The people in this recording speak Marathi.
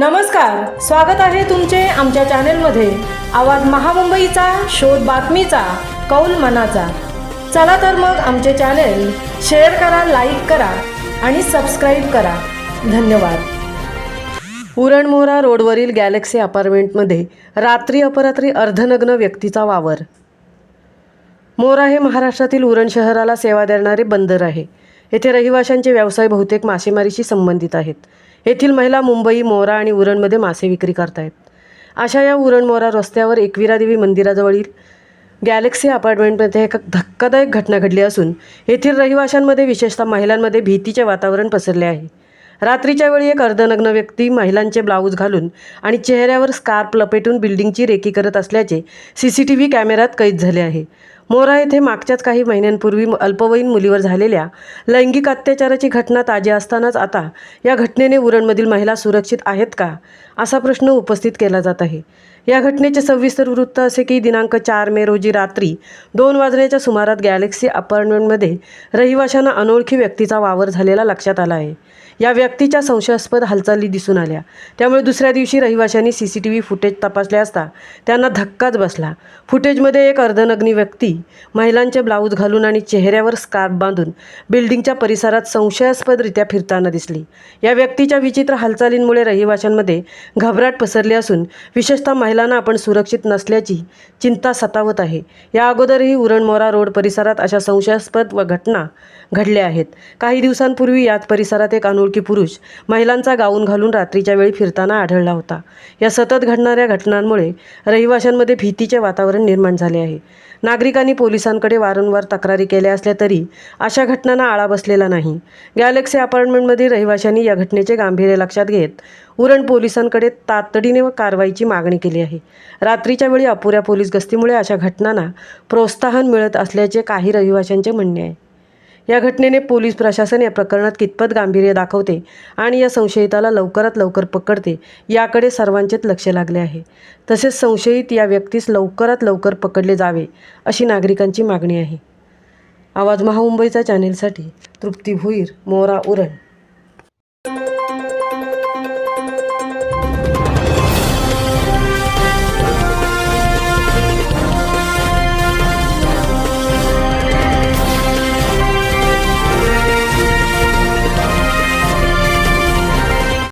नमस्कार स्वागत आहे तुमचे आमच्या चॅनेलमध्ये. आवाज महामुंबईचा शोध बातमीचा कौल मनाचा. चला तर मग आमचे चॅनेल शेअर करा लाईक करा आणि सबस्क्राईब करा. धन्यवाद. उरणमोरा रोडवरील गॅलेक्सी अपार्टमेंटमध्ये रात्री अपरात्री अर्धनग्न व्यक्तीचा वावर. मोरा हे महाराष्ट्रातील उरण शहराला सेवा देणारे बंदर आहे. येथे रहिवाशांचे व्यवसाय बहुतेक मासेमारीशी संबंधित आहेत. येथील महिला मुंबई मोरा आणि उरणमध्ये मासे विक्री करतायत. अशा या उरण मोरा रस्त्यावर एकविरा देवी मंदिराजवळील गॅलेक्सी अपार्टमेंटमध्ये एक धक्कादायक घटना घडली असून येथील रहिवाशांमध्ये विशेषतः महिलांमध्ये भीतीचे वातावरण पसरले आहे. रात्रीच्या वेळी एक अर्धनग्न व्यक्ती महिलांचे ब्लाऊज घालून आणि चेहऱ्यावर स्कार्प लपेटून बिल्डिंगची रेकी करत असल्याचे सी सी टी व्ही कॅमेऱ्यात कैद झाले आहे. मोरा येथे मागच्याच काही महिन्यांपूर्वी अल्पवयीन मुलीवर झालेल्या लैंगिक अत्याचाराची घटना ताजी असतानाच आता या घटनेने उरणमधील महिला सुरक्षित आहेत का असा प्रश्न उपस्थित केला जात आहे. या घटनेचे सविस्तर वृत्त असे की दिनांक चार मे रोजी रात्री दोन वाजण्याच्या सुमारात गॅलेक्सी अपार्टमेंटमध्ये रहिवाशांना अनोळखी व्यक्तीचा वावर झालेला लक्षात आला आहे. या व्यक्तीच्या संशयास्पद हालचाली दिसून आल्या. त्यामुळे दुसऱ्या दिवशी रहिवाशांनी C C T V footage तपासले असता त्यांना धक्काच बसला. फुटेजमध्ये एक अर्धनग्नी व्यक्ती महिलांचे ब्लाऊज घालून आणि चेहऱ्यावर स्कार्फ बांधून बिल्डिंगच्या परिसरात संशयास्पदरित्या फिरताना दिसली. या व्यक्तीच्या विचित्र हालचालींमुळे रहिवाशांमध्ये घबराट पसरली असून विशेषतः महिलांना आपण सुरक्षित नसल्याची चिंता सतावत आहे. या अगोदरही उरणमोरा रोड परिसरात अशा संशयास्पद व घटना घडल्या आहेत. काही दिवसांपूर्वी याच परिसरात एक अनोळखी पुरुष महिलांचा गाऊन घालून रात्रीच्या वेळी फिरताना आढळला होता. या सतत घडणाऱ्या घटनांमुळे रहिवाशांमध्ये भीतीचे वातावरण निर्माण झाले आहे. नागरिकांनी पोलिसांकडे वारंवार तक्रारी केल्या असल्या तरी अशा घटनांना आळा बसलेला नाही. गॅलेक्सी अपार्टमेंटमधील रहिवाशांनी या घटनेचे गांभीर्य लक्षात घेत उरण पोलिसांकडे तातडीने व कारवाईची मागणी केली आहे. रात्रीच्या वेळी अपुऱ्या पोलीस गस्तीमुळे अशा घटनांना प्रोत्साहन मिळत असल्याचे काही रहिवाशांचे म्हणणे आहे. या घटनेने पोलीस प्रशासन या प्रकरणात कितपत गांभीर्य दाखवते आणि या संशयिताला लवकरात लवकर पकडते याकडे सर्वांचेच लक्ष लागले आहे. तसेच संशयित या व्यक्तीस लवकरात लवकर पकडले जावे अशी नागरिकांची मागणी आहे. आवाज महामुंबईचा चॅनेलसाठी तृप्ती भुईर मोरा उरण.